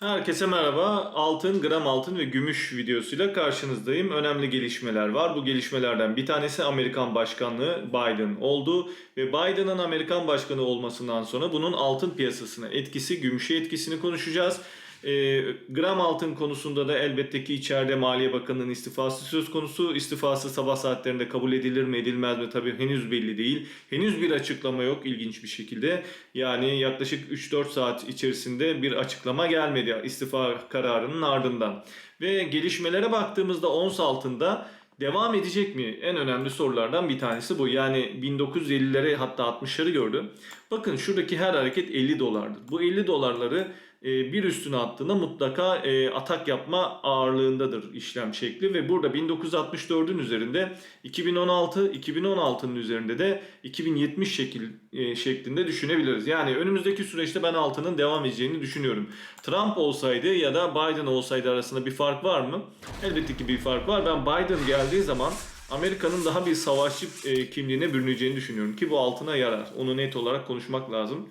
Herkese merhaba. Altın, gram altın ve gümüş videosuyla karşınızdayım. Önemli gelişmeler var. Bu gelişmelerden bir tanesi Amerikan Başkanlığı Biden oldu. Ve Biden'ın Amerikan Başkanı olmasından sonra bunun altın piyasasına etkisi, gümüşe etkisini konuşacağız. E, gram altın konusunda da elbette ki içeride Maliye Bakanı'nın istifası söz konusu. İstifası sabah saatlerinde kabul edilir mi edilmez mi tabii henüz belli değil. Henüz bir açıklama yok ilginç bir şekilde. Yani yaklaşık 3-4 saat içerisinde bir açıklama gelmedi istifa kararının ardından. Ve gelişmelere baktığımızda ons altında devam edecek mi? En önemli sorulardan bir tanesi bu. Yani 1950'lere hatta 60'ları gördü. Bakın şuradaki her hareket 50 dolardır. Bu 50 dolarları bir üstüne attığında mutlaka e, atak yapma ağırlığındadır işlem şekli ve burada 1964'ün üzerinde 2016 2016'nın üzerinde de 2070 şekil e, şeklinde düşünebiliriz. Yani önümüzdeki süreçte ben altının devam edeceğini düşünüyorum. Trump olsaydı ya da Biden olsaydı arasında bir fark var mı? Elbette ki bir fark var. Ben Biden geldiği zaman Amerika'nın daha bir savaşçı kimliğine bürüneceğini düşünüyorum ki bu altına yarar. Onu net olarak konuşmak lazım.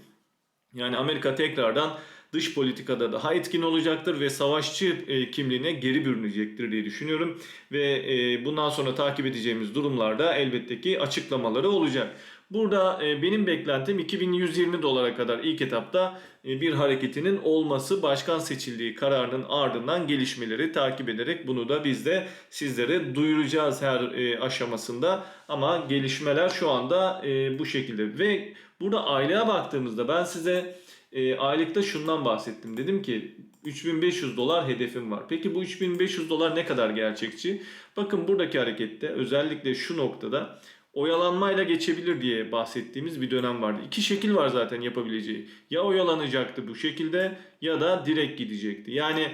Yani Amerika tekrardan dış politikada daha etkin olacaktır ve savaşçı e, kimliğine geri bürünecektir diye düşünüyorum. Ve e, bundan sonra takip edeceğimiz durumlarda elbette ki açıklamaları olacak. Burada e, benim beklentim 2120 dolara kadar ilk etapta bir hareketinin olması başkan seçildiği kararının ardından gelişmeleri takip ederek bunu da biz de sizlere duyuracağız her aşamasında. Ama gelişmeler şu anda bu şekilde ve burada aylığa baktığımızda ben size e, aylıkta şundan bahsettim. Dedim ki 3500 dolar hedefim var. Peki bu 3500 dolar ne kadar gerçekçi? Bakın buradaki harekette özellikle şu noktada oyalanmayla geçebilir diye bahsettiğimiz bir dönem vardı. İki şekil var zaten yapabileceği. Ya oyalanacaktı bu şekilde ya da direkt gidecekti. Yani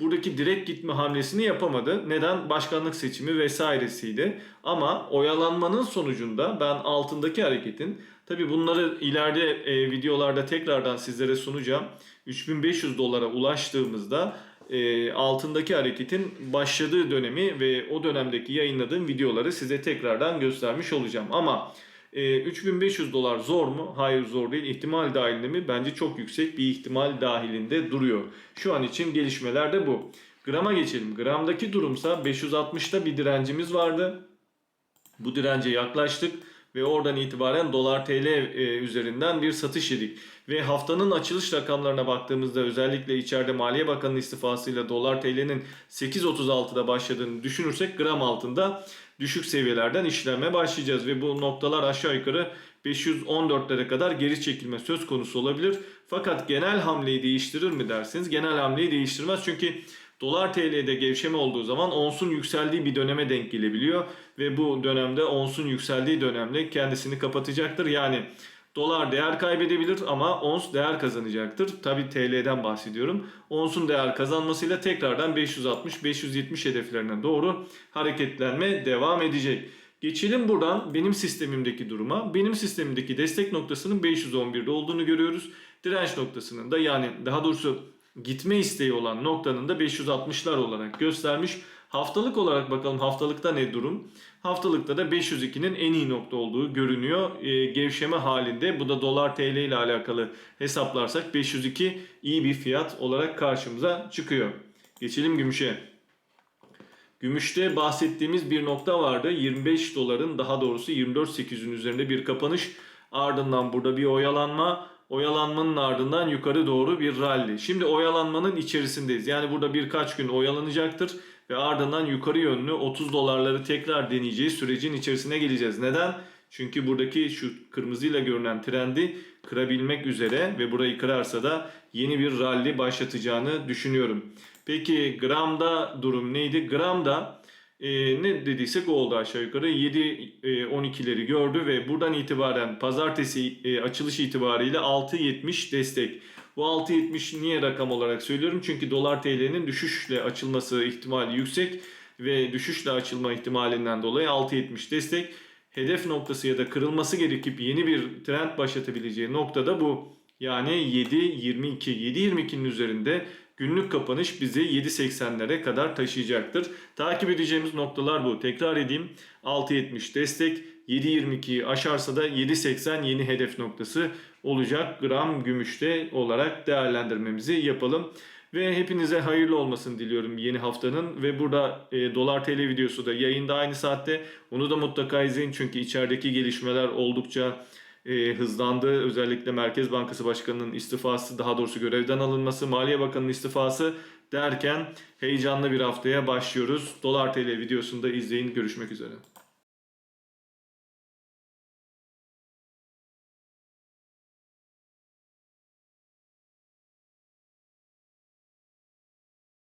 buradaki direkt gitme hamlesini yapamadı. Neden? Başkanlık seçimi vesairesiydi. Ama oyalanmanın sonucunda ben altındaki hareketin tabi bunları ileride e, videolarda tekrardan sizlere sunacağım. 3500 dolara ulaştığımızda e, altındaki hareketin başladığı dönemi ve o dönemdeki yayınladığım videoları size tekrardan göstermiş olacağım. Ama e, 3500 dolar zor mu? Hayır zor değil. İhtimal dahilinde mi? Bence çok yüksek bir ihtimal dahilinde duruyor. Şu an için gelişmeler de bu. Grama geçelim. Gramdaki durumsa 560'ta bir direncimiz vardı. Bu dirence yaklaştık ve oradan itibaren dolar TL e, üzerinden bir satış yedik. Ve haftanın açılış rakamlarına baktığımızda özellikle içeride Maliye Bakanı'nın istifasıyla dolar TL'nin 8.36'da başladığını düşünürsek gram altında düşük seviyelerden işleme başlayacağız ve bu noktalar aşağı yukarı 514'lere kadar geri çekilme söz konusu olabilir. Fakat genel hamleyi değiştirir mi dersiniz? Genel hamleyi değiştirmez çünkü Dolar TL'de gevşeme olduğu zaman onsun yükseldiği bir döneme denk gelebiliyor ve bu dönemde onsun yükseldiği dönemle kendisini kapatacaktır. Yani dolar değer kaybedebilir ama ons değer kazanacaktır. Tabi TL'den bahsediyorum. Onsun değer kazanmasıyla tekrardan 560-570 hedeflerine doğru hareketlenme devam edecek. Geçelim buradan benim sistemimdeki duruma. Benim sistemimdeki destek noktasının 511'de olduğunu görüyoruz. Direnç noktasının da yani daha doğrusu gitme isteği olan noktanın da 560'lar olarak göstermiş. Haftalık olarak bakalım haftalıkta ne durum? Haftalıkta da 502'nin en iyi nokta olduğu görünüyor. E, gevşeme halinde bu da dolar TL ile alakalı hesaplarsak 502 iyi bir fiyat olarak karşımıza çıkıyor. Geçelim gümüşe. Gümüşte bahsettiğimiz bir nokta vardı. 25 doların daha doğrusu 24.8'in üzerinde bir kapanış. Ardından burada bir oyalanma. Oyalanmanın ardından yukarı doğru bir rally. Şimdi oyalanmanın içerisindeyiz. Yani burada birkaç gün oyalanacaktır ve ardından yukarı yönlü 30 dolarları tekrar deneyeceği sürecin içerisine geleceğiz. Neden? Çünkü buradaki şu kırmızıyla görünen trendi kırabilmek üzere ve burayı kırarsa da yeni bir rally başlatacağını düşünüyorum. Peki gramda durum neydi? Gramda e, ne dediysek oldu aşağı yukarı. 7-12'leri e, gördü ve buradan itibaren pazartesi e, açılış itibariyle 6.70 destek. Bu 6.70 niye rakam olarak söylüyorum? Çünkü dolar TL'nin düşüşle açılması ihtimali yüksek ve düşüşle açılma ihtimalinden dolayı 6.70 destek. Hedef noktası ya da kırılması gerekip yeni bir trend başlatabileceği noktada bu. Yani 7.22 7.22'nin üzerinde Günlük kapanış bizi 7.80'lere kadar taşıyacaktır. Takip edeceğimiz noktalar bu. Tekrar edeyim. 6.70 destek, 7.22'yi aşarsa da 7.80 yeni hedef noktası olacak. Gram gümüşte olarak değerlendirmemizi yapalım. Ve hepinize hayırlı olmasını diliyorum yeni haftanın. Ve burada e, Dolar TL videosu da yayında aynı saatte. Onu da mutlaka izleyin çünkü içerideki gelişmeler oldukça e, hızlandı. Özellikle Merkez Bankası Başkanı'nın istifası, daha doğrusu görevden alınması, Maliye Bakanı'nın istifası derken heyecanlı bir haftaya başlıyoruz. Dolar TL videosunu da izleyin. Görüşmek üzere.